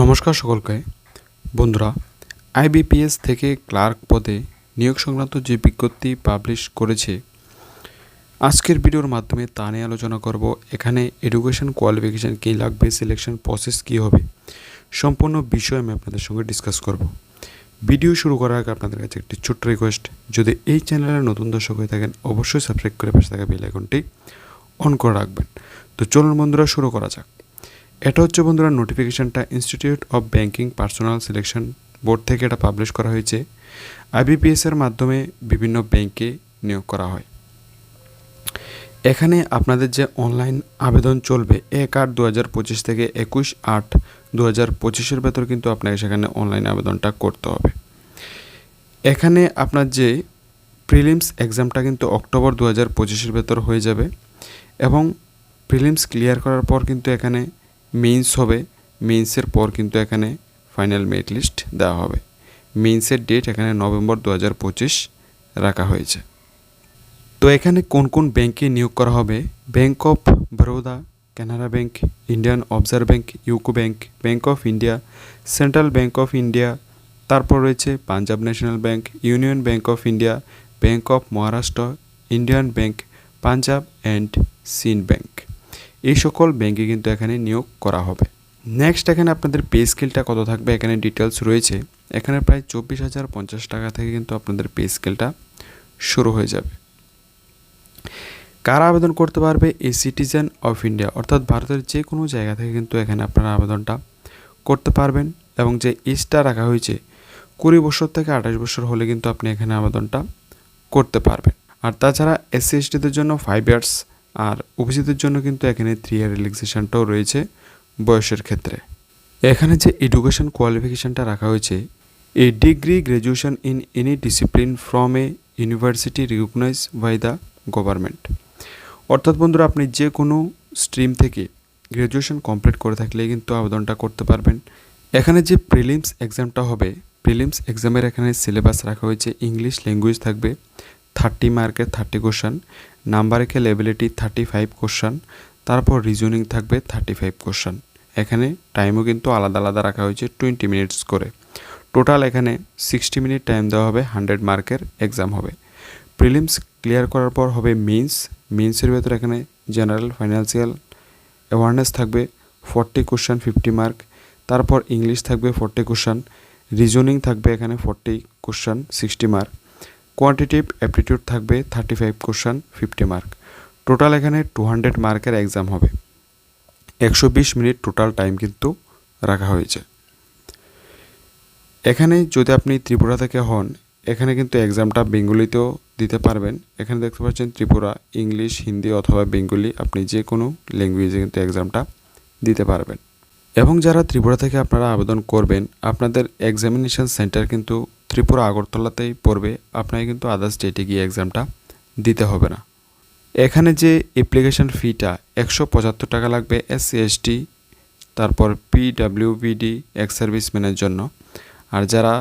নমস্কার সকলকে। বন্ধুরা, আইবিপিএস থেকে ক্লার্ক পদে নিয়োগ সংক্রান্ত যে বিজ্ঞপ্তি পাবলিশ করেছে, আজকের ভিডিওর মাধ্যমে তা নিয়ে আলোচনা করব। এখানে এডুকেশন কোয়ালিফিকেশান কী লাগবে সিলেকশন প্রসেস কী হবে, সম্পূর্ণ বিষয় আমি আপনাদের সঙ্গে ডিসকাস করব। ভিডিও শুরু করার আগে আপনাদের কাছে একটি ছোট্ট রিকোয়েস্ট যদি এই চ্যানেলের নতুন দর্শক হয়ে থাকেন, অবশ্যই সাবস্ক্রাইব করে পাশে থাকা বেল আইকনটি অন করে রাখবেন। তো চলুন বন্ধুরা, শুরু করা যাক। এটা হচ্ছে বন্ধুরা নোটিফিকেশনটা Institute of Banking Personnel Selection Board থেকে এটা পাবলিশ করা হয়েছে। আইবিপিএসের মাধ্যমে বিভিন্ন ব্যাংকে নিয়োগ করা হয়। এখানে আপনাদের যে অনলাইন আবেদন চলবে, এক আট দু হাজার পঁচিশ থেকে একুশ আট দু হাজার পঁচিশের ভেতর কিন্তু আপনাকে সেখানে অনলাইন আবেদনটা করতে হবে। এখানে আপনার যে প্রিলিমস এক্সামটা কিন্তু অক্টোবর দু হাজার পঁচিশের ভেতর হয়ে যাবে এবং প্রিলিমস ক্লিয়ার করার পর কিন্তু এখানে মেইনস হবে মেইনসের পর কিন্তু এখানে ফাইনাল মেরিট লিস্ট দেওয়া হবে। মেইনসের ডেট এখানে নভেম্বর দু হাজার পঁচিশ রাখা হয়েছে। তো এখানে কোন কোন ব্যাংকে নিয়োগ করা হবে? Bank of Baroda Canara Bank Indian observe Bank UCO Bank Bank of India Central Bank of India তারপর রয়েছে Punjab National Bank Union Bank of India Bank of Maharashtra Indian Bank Punjab and Sind Bank এই সকল ব্যাংকে কিন্তু এখানে নিয়োগ করা হবে। নেক্সট এখানে আপনাদের পে স্কেলটা কত থাকবে? এখানে ডিটেলস রয়েছে। এখানে প্রায় চব্বিশ হাজার পঞ্চাশ টাকা থেকে কিন্তু আপনাদের পে স্কেলটা শুরু হয়ে যাবে। কারা আবেদন করতে পারবে? এ সিটিজেন অফ ইন্ডিয়া অর্থাৎ ভারতের যে কোনো জায়গা থেকে কিন্তু এখানে আপনারা আবেদনটা করতে পারবেন এবং যে এজটা রাখা হয়েছে, কুড়ি বছর থেকে আঠাশ বছর হলে কিন্তু আপনি এখানে আবেদনটা করতে পারবেন। আর তাছাড়া এসসি এসটিদের জন্য ফাইভ ইয়ার্স আর ওবিসিদের জন্য কিন্তু এখানে থ্রি ইয়ার রিল্যাক্সেশনটাও রয়েছে বয়সের ক্ষেত্রে। এখানে যে এডুকেশন কোয়ালিফিকেশানটা রাখা হয়েছে a degree graduation in any discipline from a university recognise by the government অর্থাৎ বন্ধুরা, আপনি যে কোনো স্ট্রিম থেকে গ্র্যাজুয়েশন কমপ্লিট করে থাকলে কিন্তু আবেদনটা করতে পারবেন। এখানে যে প্রিলিমস এক্সামটা হবে প্রিলিমস এক্সামের এখানে সিলেবাস রাখা হয়েছে ইংলিশ ল্যাঙ্গুয়েজ থাকবে থার্টি মার্কের thirty question numerical ability thirty five question তারপর রিজনিং থাকবে থার্টি ফাইভ কোশ্চান এখানে টাইমও কিন্তু আলাদা আলাদা রাখা হয়েছে টোয়েন্টি মিনিটস করে। টোটাল এখানে সিক্সটি মিনিট টাইম দেওয়া হবে হান্ড্রেড মার্কের এক্সাম হবে। প্রিলিমস ক্লিয়ার করার পর হবে মেন্স মেন্সের ভেতর এখানে জেনারেল ফাইন্যান্সিয়াল অ্যাওয়ারনেস থাকবে ফর্টি কোশ্চান ফিফটি মার্ক তারপর ইংলিশ থাকবে ফর্টি কোশ্চান রিজনিং থাকবে এখানে forty question sixty mark quantitative aptitude থাকবে thirty five question fifty mark total এখানে টু হান্ড্রেড মার্কের এক্সাম হবে। একশো বিশ মিনিট টোটাল টাইম কিন্তু রাখা হয়েছে। এখানে যদি আপনি ত্রিপুরা থেকে হন, এখানে কিন্তু এক্সামটা বেঙ্গলিতেও দিতে পারবেন। এখানে দেখতে পাচ্ছেন ত্রিপুরা, ইংলিশ, হিন্দি অথবা বেঙ্গলি আপনি যে কোনো ল্যাঙ্গুয়েজে কিন্তু এক্সামটা দিতে পারবেন। এবং যারা ত্রিপুরা থেকে আপনারা আবেদন করবেন, আপনাদের এক্সামিনেশন সেন্টার কিন্তু ত্রিপুরা আগরতলাতেই পড়বে। আপনাকে কিন্তু আদার্স স্টেটে গিয়ে এক্সামটা দিতে হবে না। এখানে যে অ্যাপ্লিকেশন ফিটা একশো পঁচাত্তর টাকা লাগবে এস সি এস টি তারপর পিডাব্লিউবিডি এক্স সার্ভিসম্যানের জন্য। আর যারা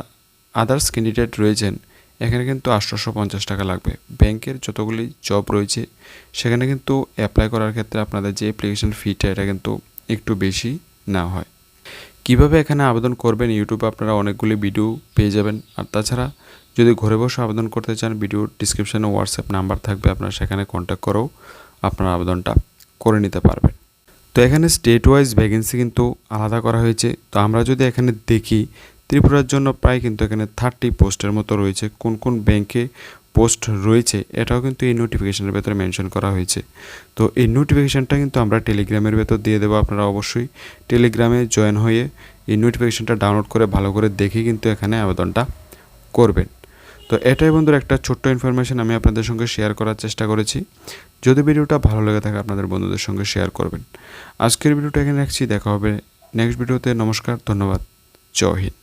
আদার্স ক্যান্ডিডেট রয়েছেন, এখানে কিন্তু আঠারোশো পঞ্চাশ টাকা লাগবে। ব্যাংকের যতগুলি জব রয়েছে, সেখানে কিন্তু অ্যাপ্লাই করার ক্ষেত্রে আপনাদের যে অ্যাপ্লিকেশন ফিটা এটা কিন্তু একটু বেশি না হয়। কীভাবে এখানে আবেদন করবেন? ইউটিউবে আপনারা অনেকগুলি ভিডিও পেয়ে যাবেন। আর তাছাড়া যদি ঘরে বসে আবেদন করতে চান ভিডিও ডিসক্রিপশানে হোয়াটসঅ্যাপ নাম্বার থাকবে, আপনারা সেখানে কন্ট্যাক্ট করেও আপনারা আবেদনটা করে নিতে পারবেন। তো এখানে স্টেট ওয়াইজ ভ্যাকেন্সি কিন্তু আলাদা করা হয়েছে। তো আমরা যদি এখানে দেখি, ত্রিপুরার জন্য প্রায় কিন্তু এখানে থার্টি পোস্টের মতো রয়েছে। কোন কোন ব্যাংকে পোস্ট রয়েছে, এটাও কিন্তু এই নোটিফিকেশনের ভেতরে মেনশন করা হয়েছে। তো এই নোটিফিকেশানটা কিন্তু আমরা টেলিগ্রামের ভেতর দিয়ে দেবো আপনারা অবশ্যই। টেলিগ্রামে জয়েন হয়ে এই নোটিফিকেশানটা ডাউনলোড করে ভালো করে দেখে কিন্তু এখানে আবেদনটা করবেন। তো এটাই বন্ধুর একটা ছোট্ট ইনফরমেশান আমি আপনাদের সঙ্গে শেয়ার করার চেষ্টা করেছি। যদি ভিডিওটা ভালো লেগে থাকে, আপনাদের বন্ধুদের সঙ্গে শেয়ার করবেন। আজকের ভিডিওটা এখানে রাখছি, দেখা হবে নেক্সট ভিডিওতে। নমস্কার, ধন্যবাদ। জয় হিন্দ।